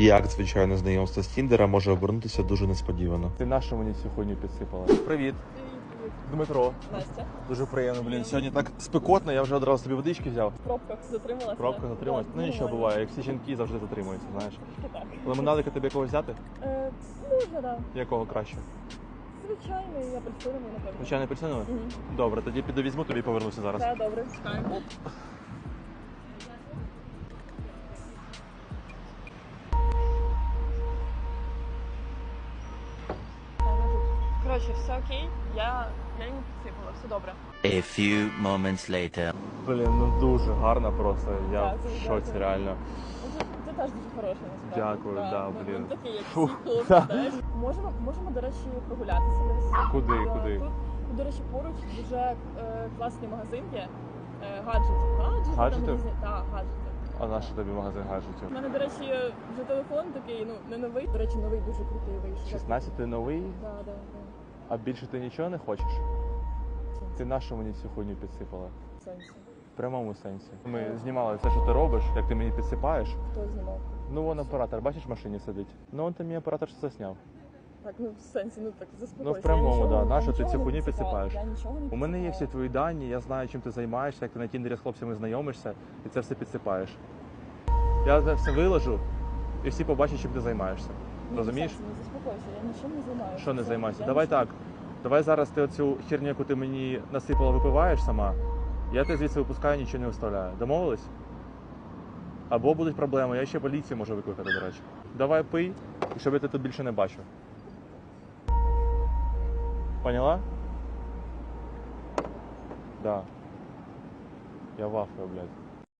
Як звичайно знайомство з Тіндера може обернутися дуже несподівано. Ти нашу мені хуйню підсипала. Привіт, Дмитро. Настя, Дуже приємно, блін. Сьогодні так спекотно, я вже одразу собі водички взяв. в пробках затрималася. Пробка затрималась. Ну нічого буває, як всі жінки завжди затримуються, знаєш. Так. Лимонадика тобі якого взяти? Е, можна, да. Якого краще? Звичайний, я працюю, напевно. Звичайно, апельсиновий? Мгм. Добре, тоді піду візьму, тобі повернуся зараз. Так, добре, чекаємо. Коротше, все окей, я, я йому підсипала, все добре. A few moments later. Блін, ну дуже гарно просто. Я Так, в шоці дякую. реально. Ну, Це, це теж дуже хороше, насправді. Дякую, да, ну, блін. Ну, такий, як всі хлопці, да. знаєш. Можемо, можемо, до речі, прогулятися десь. Куди, Да, куди? Тут, тут, до речі, поруч дуже е, класний магазин є. Е, гаджетів. Гаджети? Різні- Так, гаджети. А на що тобі магазин гаджетів? У мене, до речі, вже телефон такий, ну, не новий. До речі, новий дуже крутий вийшов. 16 новий, Да, да, да. А більше ти нічого не хочеш? Ти на що мені цю хуйню підсипала? В сенсі. В прямому сенсі. Ми знімали все, що ти робиш, як ти мені підсипаєш. Хто знімав? Ну вон оператор, бачиш, в машині сидить. Ну он ти мій оператор що засняв. Так, ну в сенсі, ну так заспокойся. Ну, в прямому, нічого- да. ти цю хуйню підсипаєш? Я нічого не У мене є всі твої дані, я знаю, чим ти займаєшся, як ти на тіндері з хлопцями знайомишся, і це все підсипаєш. Я це все виложу, і всі побачать, чим ти займаєшся. В Розумієш? Ну, заспокойся, я нічим не займаюся. Що не займайся? я Давай нічого- так. Давай зараз ти оцю херню, яку ти мені насипала, випиваєш сама. Я тебе звідси випускаю, нічого не виставляю. Домовились? Або будуть проблеми, я ще поліцію можу викликати, до речі. Давай пий, і щоб я тебе тут більше не бачив. Поняла? Да. Я вафлю, блядь.